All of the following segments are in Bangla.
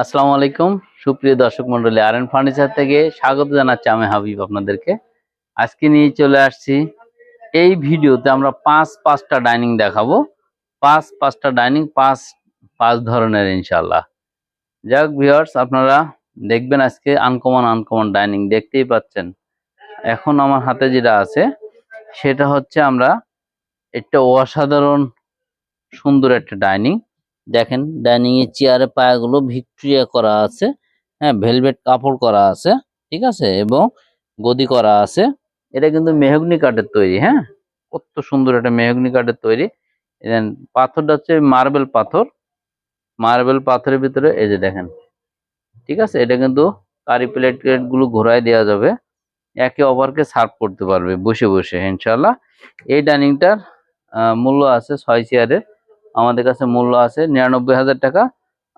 আসসালামু আলাইকুম। সুপ্রিয় দর্শক মন্ডলী আর ফার্নিচার থেকে স্বাগত জানাচ্ছি আমি হাবিব আপনাদেরকে। আজকে নিয়ে চলে আসছি। এই ভিডিওতে আমরা পাঁচ, পাঁচটা ডাইনিং দেখাবো। পাঁচ, পাঁচটা ডাইনিং, পাঁচ পাঁচ ধরনের ইনশাল্লাহ যাক ভিউয়ার্স, আপনারা দেখবেন আজকে আনকমন আনকমন ডাইনিং দেখতেই পাচ্ছেন। এখন আমার হাতে যেটা আছে, সেটা হচ্ছে আমরা একটা অসাধারণ সুন্দর একটা ডাইনিং। দেখেন ডাইনিং এর চেয়ারে পায়াগুলো ভিক্টোরিয়া করা আছে হ্যাঁ ভেলভেট কাপড় করা আছে, ঠিক আছে, এবং গদি করা আছে। এটা কিন্তু মেহগনি কাঠের তৈরি হ্যাঁ? কত সুন্দর একটা মেহগনি কাঠের তৈরি। পাথরটা হচ্ছে মার্বেল পাথর। মার্বেল পাথরের ভিতরে এই যে দেখেন, ঠিক আছে, এটা কিন্তু কারি প্লেট প্লেটগুলো ঘোরায় দেওয়া যাবে। একে অপরকে সার্ভ করতে পারবে বসে বসে ইনশাল্লাহ এই ডাইনিংটার মূল্য আছে ছয় চেয়ারের। আমাদের কাছে মূল্য আছে নিরানব্বই হাজার টাকা।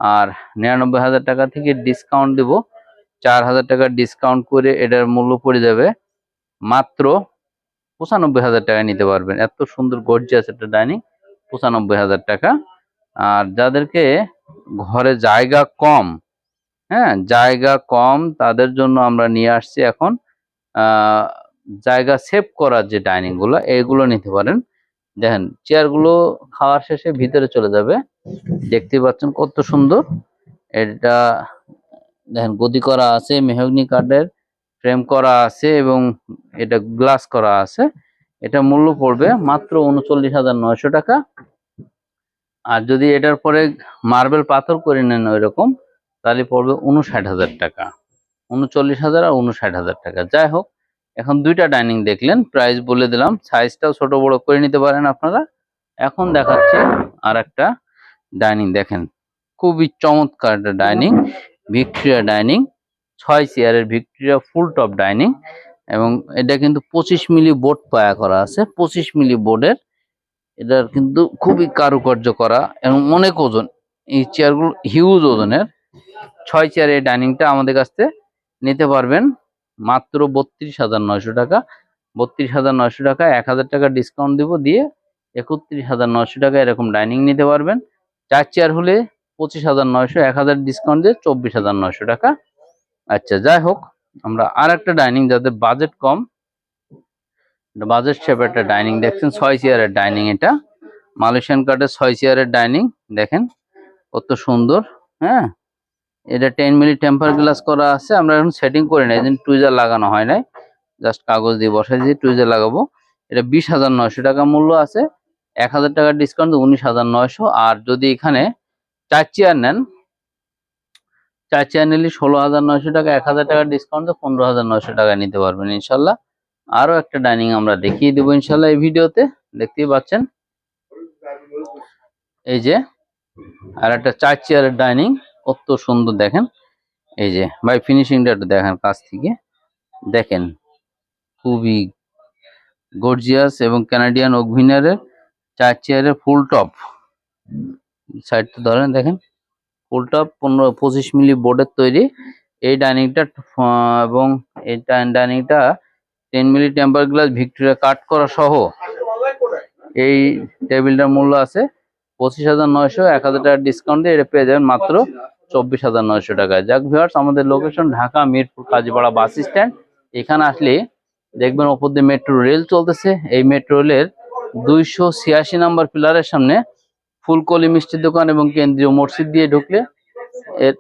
আর নিরানব্বই হাজার টাকা থেকে ডিসকাউন্ট দেব। চার হাজার টাকা ডিসকাউন্ট করে এটার মূল্য পড়ে যাবে মাত্র পঁচানব্বই হাজার টাকা নিতে পারবেন। এত সুন্দর গর্জিয়াস একটা ডাইনিং পঁচানব্বই হাজার টাকা। আর যাদেরকে ঘরে জায়গা কম হ্যাঁ জায়গা কম, তাদের জন্য আমরা নিয়ে আসছি এখন জায়গা সেভ করার যে ডাইনিংগুলো এগুলো নিতে পারেন। দেখেন চেয়ারগুলো খাওয়ার শেষে ভিতরে চলে যাবে। দেখতে পাচ্ছেন কত সুন্দর। এটা, দেখেন, গদি করা আছে, মেহগনি কাঠের ফ্রেম করা আছে এবং এটা গ্লাস করা আছে। এটা মূল্য পড়বে মাত্র উনচল্লিশ হাজার নয়শো টাকা। আর যদি এটার পরে মার্বেল পাথর করে নেন ওই রকম তাহলে পড়বে উনষাট হাজার টাকা। উনচল্লিশ হাজার আর উনষাট হাজার টাকা। যাই হোক এখন দুইটা ডাইনিং দেখলেন প্রাইস বলে দিলাম সাইজটাও ছোট বড় করে নিতে পারেন আপনারা। এখন দেখাচ্ছি আর একটা ডাইনিং, দেখেন, খুবই চমৎকার একটা ডাইনিং, ভিক্টোরিয়া ডাইনিং, ছয় চেয়ারের ভিক্টোরিয়া ফুল টপ ডাইনিং, এবং এটা কিন্তু পঁচিশ মিলি বোর্ড পায়া করা আছে, পঁচিশ মিলি বোর্ডের। এটার কিন্তু খুবই কারুকার্য করা, এবং অনেক ওজন, এই চেয়ারগুলো হিউজ ওজনের। ছয় চেয়ারের ডাইনিংটা আমাদের কাছ থেকে নিতে পারবেন। মাত্র বত্রিশ হাজার নয়শো টাকা। বত্রিশ হাজার নয়শো টাকা, এক হাজার টাকা ডিসকাউন্ট দিব দিয়ে একত্রিশ হাজার নয়শো টাকা এরকম ডাইনিং নিতে পারবেন। চার চেয়ার হলে পঁচিশ হাজার নয়শো, এক হাজার ডিসকাউন্ট দিয়ে চব্বিশ হাজার নয়শো টাকা। আচ্ছা যাই হোক, আমরা আর একটা ডাইনিং যাদের বাজেট কম বাজেট শেপের একটা ডাইনিং দেখছেন ছয় চেয়ারের ডাইনিং এটা। মালয়েশিয়ান কার্ডের ছয় চেয়ারের ডাইনিং দেখেন কত সুন্দর হ্যাঁ? এটা টেন মিলি টেম্পার গ্লাস করা আছে, আমরা এখন সেটিং করে নাই এদিন টুইজার লাগানো হয় নাই। জাস্ট কাগজ দিয়ে বসাই দিয়ে টুইজার লাগাবো। এটা বিশ হাজার নয়শো টাকা মূল্য আছে, এক হাজার টাকার ডিসকাউন্ট উনিশ হাজার নয়শো। আর যদি এখানে চার চেয়ার নেন, চার চেয়ার নিলে ষোলো হাজার নয়শো টাকা, এক হাজার টাকার ডিসকাউন্ট পনেরো হাজার নয়শো টাকা নিতে পারবেন ইনশাল্লাহ। আরও একটা ডাইনিং আমরা দেখিয়ে দেবো ইনশাল্লাহ এই ভিডিওতে, দেখতেই পাচ্ছেন। এই যে, আর একটা চার চেয়ারের ডাইনিং কত সুন্দর দেখেন। এই যে, ভাই ফিনিশিংটা একটু দেখেন কাছ থেকে। দেখেন, খুবই গর্জিয়াস এবং কানাডিয়ান ওভিনারের চার চেয়ারের ফুল টপ সাইডটা ধরেন, দেখেন ফুল টপ পনেরো, পঁচিশ মিলি বোর্ডের তৈরি। এই ডাইনিংটা এবং এই ডাইনিংটা ten milli temper glass Victoria cut করা সহ। এই টেবিলটার মূল্য আছে পঁচিশ হাজার নয়শো, এক হাজার টাকার ডিসকাউন্ট দিয়ে এটা পেয়ে যাবেন মাত্র চব্বিশ হাজার নয়শো টাকায়। যাক ভিওয়ার্স আমাদের location Dhaka Mirpur Kazipara bus stand এখানে আসলে দেখবেন ওপর দিয়ে মেট্রো রেল চলতেছে। এই মেট্রো রেলের দুইশো ছিয়াশি নাম্বার পিলারের সামনে ফুলকলি মিষ্টির দোকান এবং কেন্দ্রীয় মসজিদ দিয়ে ঢুকলে এর